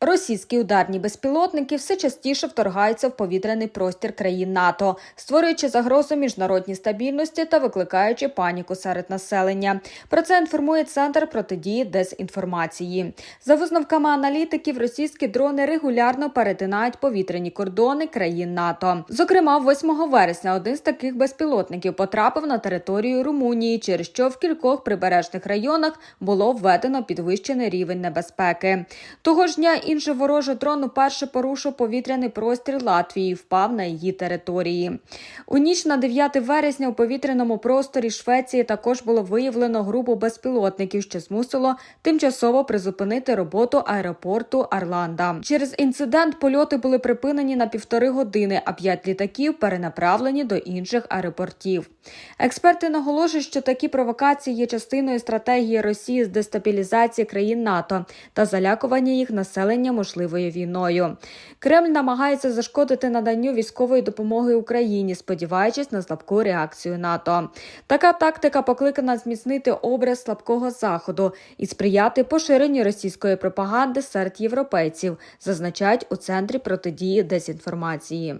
Російські ударні безпілотники все частіше вторгаються в повітряний простір країн НАТО, створюючи загрозу міжнародній стабільності та викликаючи паніку серед населення. Про це інформує Центр протидії дезінформації. За висновками аналітиків, російські дрони регулярно перетинають повітряні кордони країн НАТО. Зокрема, 8 вересня один з таких безпілотників потрапив на територію Румунії, через що в кількох прибережних районах було введено підвищений рівень небезпеки. Того ж дня інший ворожий дрон уперше порушив повітряний простір Латвії і впав на її території. У ніч на 9 вересня у повітряному просторі Швеції також було виявлено групу безпілотників, що змусило тимчасово призупинити роботу аеропорту Арланда. Через інцидент польоти були припинені на півтори години, а п'ять літаків перенаправлені до інших аеропортів. Експерти наголошують, що такі провокації є частиною стратегії Росії з дестабілізації країн НАТО та залякування їх населення можливою війною. Кремль намагається зашкодити наданню військової допомоги Україні, сподіваючись на слабку реакцію НАТО. Така тактика покликана зміцнити образ слабкого заходу і сприяти поширенню російської пропаганди серед європейців, зазначають у центрі протидії дезінформації.